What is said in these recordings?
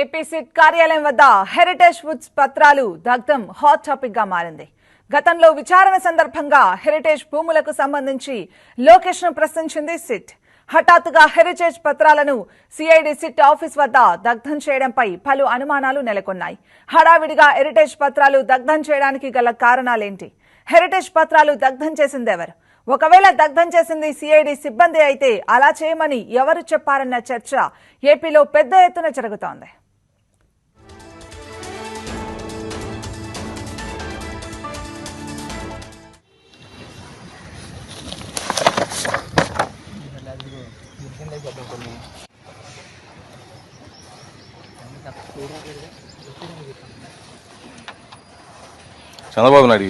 AP SIT కార్యాలయం వద్ద heritage foods పత్రాలు దగ్ధం హాట్ టాపిక్గా మారింది. గతంలో విచారణ సందర్భంగా హెరిటేజ్ భూములకు సంబంధించి లోకేష్ను ప్రశ్నించింది సిట్. హఠాత్తుగా హెరిటేజ్ పత్రాలను సిఐడి సిట్ ఆఫీస్ వద్ద దగ్ధం చేయడంపై పలు అనుమానాలు నెలకొన్నాయి. హడావిడిగా హెరిటేజ్ పత్రాలు దగ్ధం చేయడానికి గల కారణాలేంటి? హెరిటేజ్ పత్రాలు దగ్ధం చేసిందెవరు ఒకవేళ దగ్ధం చేసింది సిఐడి సిబ్బంది అయితే అలా చేయమని ఎవరు చెప్పారన్న చర్చ ఏపీలో పెద్ద ఎత్తున జరుగుతోంది. చంద్రబాబు నాయుడు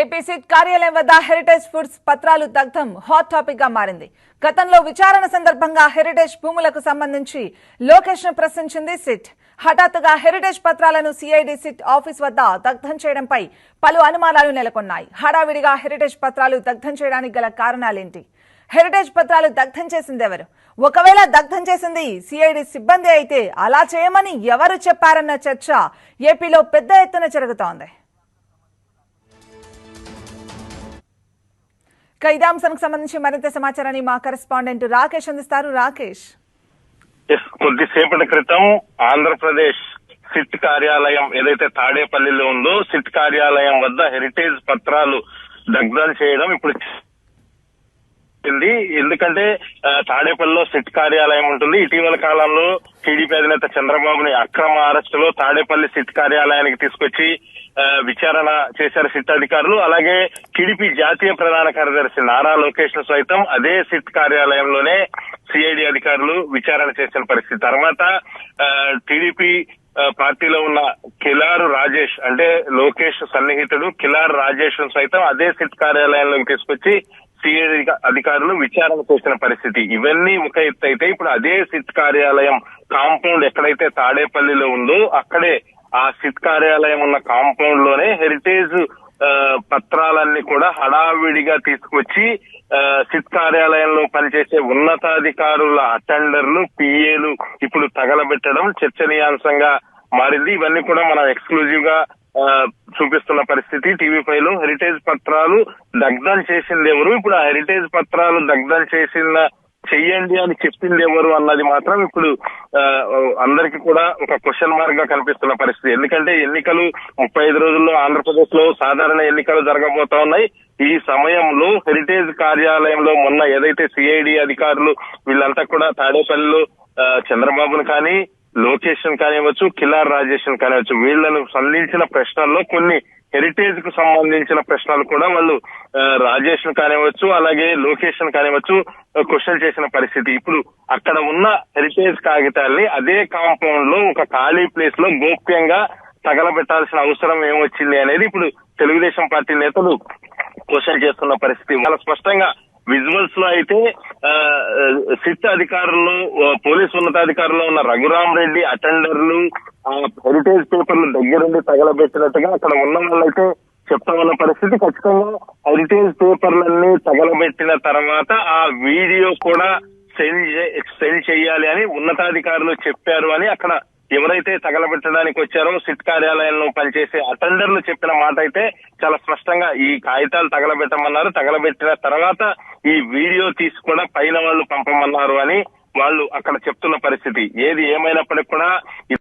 ఏపీ సిట్ కార్యాలయం వద్ద హెరిటేజ్ ఫుడ్స్ పత్రాలు దగ్ధం హాట్ టాపిక్గా మారింది. గతంలో విచారణ సందర్భంగా హెరిటేజ్ భూములకు సంబంధించి లోకేష్ను ప్రశ్నించింది సిట్. హఠాత్తుగా హెరిటేజ్ పత్రాలను సిఐడి సిట్ ఆఫీస్ వద్ద దగ్ధం చేయడంపై పలు అనుమానాలు నెలకొన్నాయి. హడావిడిగా హెరిటేజ్ పత్రాలు దగ్ధం చేయడానికి గల కారణాలేంటి? హెరిటేజ్ పత్రాలు దగ్ధం చేసిందెవరు ఒకవేళ దగ్ధం చేసింది సిఐడి సిబ్బంది అయితే అలా చేయమని ఎవరు చెప్పారన్న చర్చ ఏపీలో పెద్ద ఎత్తున జరుగుతోంది. ఇక ఇదే అంశానికి సంబంధించి మరింత సమాచారాన్ని మా కరెస్పాండెంట్ రాకేష్ అందిస్తారు. రాకేష్. కొద్దిసేపటి క్రితం ఆంధ్రప్రదేశ్ సిట్ కార్యాలయం ఏదైతే తాడేపల్లిలో ఉందో సిట్ కార్యాలయం వద్ద హెరిటేజ్ పత్రాలు దగ్ధం చేయడం ఇప్పుడు జరిగింది. ఎందుకంటే తాడేపల్లిలో సిట్ కార్యాలయం ఉంటుంది. ఇటీవల కాలంలో టీడీపీ అధినేత చంద్రబాబుని అక్రమ అరెస్టులో తాడేపల్లి సిట్ కార్యాలయానికి తీసుకొచ్చి విచారణ చేశారు సిట్ అధికారులు. అలాగే టీడీపీ జాతీయ ప్రధాన కార్యదర్శి నారా లోకేష్ సైతం అదే సిట్ కార్యాలయంలోనే సిఐడి అధికారులు విచారణ చేసిన పరిస్థితి. తర్వాత ఆ, టీడీపీ పార్టీలో ఉన్న కిలారు రాజేష్ అంటే లోకేష్ సన్నిహితుడు కిలారు రాజేష్ సైతం అదే సిట్ కార్యాలయంలోకి తీసుకొచ్చి సిఐడి అధికారులు విచారణ చేసిన పరిస్థితి ఇవన్నీ ఒక ఎత్తు అయితే ఇప్పుడు అదే సిట్ కార్యాలయం కాంపౌండ్ ఎక్కడైతే తాడేపల్లిలో ఉందో అక్కడే ఆ సిట్ కార్యాలయం ఉన్న కాంపౌండ్లోనే హెరిటేజ్ ఆ, పత్రాలన్నీ కూడా హడావిడిగా తీసుకొచ్చి ఆ, సిట్ కార్యాలయంలో పనిచేసే ఉన్నతాధికారుల అటెండర్లు పిఏలు ఇప్పుడు తగలబెట్టడం చర్చనీయాంశంగా మారింది. ఇవన్నీ కూడా మనం ఎక్స్క్లూజివ్గా ఆ, చూపిస్తున్న పరిస్థితి. టీవీ ఫైవ్లో హెరిటేజ్ పత్రాలు దగ్ధం చేసింది ఎవరు ఇప్పుడు ఆ హెరిటేజ్ పత్రాలు దగ్ధం చేసిన చెయ్యండి అని చెప్పింది ఎవరు అన్నది మాత్రం ఇప్పుడు ఆ, అందరికి కూడా ఒక క్వశ్చన్ మార్క్గా కనిపిస్తున్న పరిస్థితి. ఎందుకంటే ఎన్నికలు ముప్పై ఐదు రోజుల్లో ఆంధ్రప్రదేశ్లో సాధారణ ఎన్నికలు జరగబోతా ఉన్నాయి. ఈ సమయంలో హెరిటేజ్ కార్యాలయంలో మొన్న ఏదైతే సిఐడి అధికారులు వీళ్ళంతా కూడా తాడేపల్లిలో చంద్రబాబును కానీ లోకేష్ కానివ్వచ్చు కిలార్ రాజేషన్ కానివ్వచ్చు వీళ్ళను సంధించిన ప్రశ్నల్లో కొన్ని హెరిటేజ్కు సంబంధించిన ప్రశ్నలు కూడా వాళ్ళు ఆ, కానివ్వచ్చు అలాగే లోకేష్ కానివ్వచ్చు క్వశ్చన్ చేసిన పరిస్థితి. ఇప్పుడు అక్కడ ఉన్న హెరిటేజ్ కాగితాల్ని అదే కాంపౌండ్లో ఒక ఖాళీ ప్లేస్లో గోప్యంగా తగలబెట్టాల్సిన అవసరం ఏమొచ్చింది అనేది ఇప్పుడు తెలుగుదేశం పార్టీ నేతలు క్వశ్చన్ చేస్తున్న పరిస్థితి. చాలా స్పష్టంగా విజువల్స్లో అయితే ఆ, సిట్ అధికారులు పోలీస్ ఉన్నతాధికారులు ఉన్న రఘురామ్ రెడ్డి అటెండర్లు హెరిటేజ్ పేపర్లు దగ్గరుండి తగలబెట్టినట్టుగా అక్కడ ఉన్న వాళ్ళైతే చెప్తా ఉన్న పరిస్థితి ఖచ్చితంగా హెరిటేజ్ పేపర్లన్నీ తగలబెట్టిన తర్వాత ఆ వీడియో కూడా సెండ్ సెండ్ చేయాలి అని ఉన్నతాధికారులు చెప్పారు అని అక్కడ ఎవరైతే తగలబెట్టడానికి వచ్చారో సిట్ కార్యాలయంలో పనిచేసే అటెండర్లు చెప్పిన మాట అయితే చాలా స్పష్టంగా ఈ కాగితాలు తగలబెట్టమన్నారు. తగలబెట్టిన తర్వాత ఈ వీడియో తీసి కూడా పైన వాళ్ళు పంపమన్నారు అని వాళ్ళు అక్కడ చెప్తున్న పరిస్థితి. ఏది ఏమైనప్పటికీ కూడా